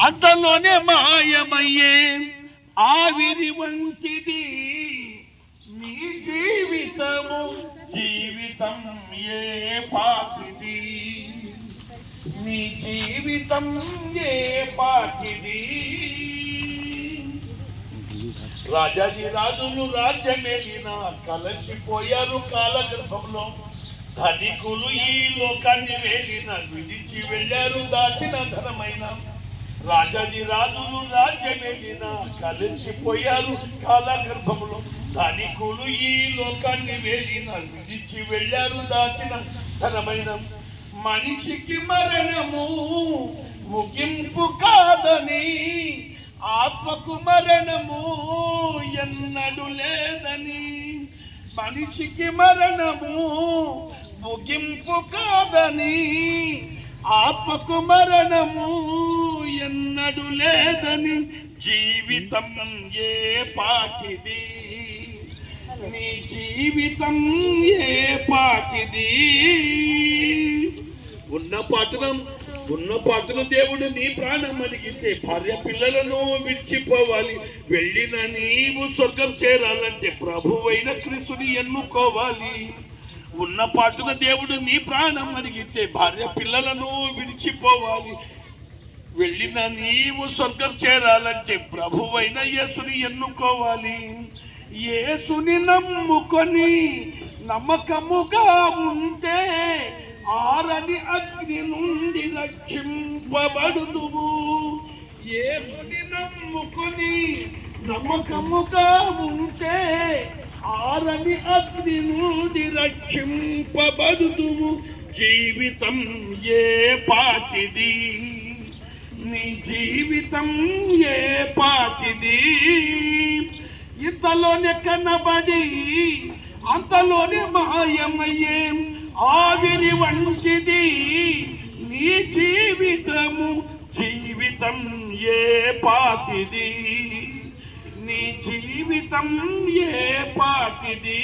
అంతలోనే మాయమయ్యే ఆవిరి వంటిది మీ జీవితము జీవితం ఏ పాటిది మీ జీవితం ఏ పాటిది రాజాజీ రాజులు రాజ్యమేలిన కలసిపోయారు కాలగర్భంలో. ధనికులు ఈ లోకాన్ని వేలిన విడిచి వెళ్ళారు దాచిన ధనమైన రాజాజీ రాజులు రాజ్యమేలిన కలిసిపోయారు కాలగర్భంలో ధనికులు ఈ లోకాన్ని వేలిన విధించి వెళ్ళారు దాచిన ధనమైన మనిషికి మరణము. ముగింపు కాదని ఆత్మకు మరణము ఎన్నడు లేదని మనిషికి మరణము ముగింపు కాదని ఆత్మకు మరణము నాడు లేదని జీవితం ఏ పాటిది? నీ జీవితం ఏ పాటిది? ఉన్న పాటనం ఉన్న పాటను దేవుడు నీ ప్రాణం అడిగితే భార్య పిల్లలను విడిచిపోవాలి. వెళ్ళిన నీవు స్వర్గం చేరాలంటే ప్రభువైన క్రీస్తుని ఎన్నుకోవాలి. ఉన్న పాటున దేవుడు నీ ప్రాణం అడిగితే భార్య పిల్లలను విడిచిపోవాలి. వెళ్ళిన నీవు స్వర్గం చేరాలంటే ప్రభువైన యేసుని ఎన్నుకోవాలి. యేసుని నమ్ముకొని నమ్మకముగా ఉంటే ఆరని అగ్ని నుండి రక్షింపబడుదువు. ఏసుని నమ్ముకొని నమ్మకముగా ఉంటే ఆరని అగ్ని నుండి రక్షింపబడుదువు. జీవితం ఏ పాతిది? నీ జీవితం ఏ పాటిది? ఇంతలోనే కనబడి అంతలోనే మాయమయ్యే ఆవిరి వంటిది నీ జీవితము. జీవితం ఏ పాతిది నీ జీవితం ఏ పాతిది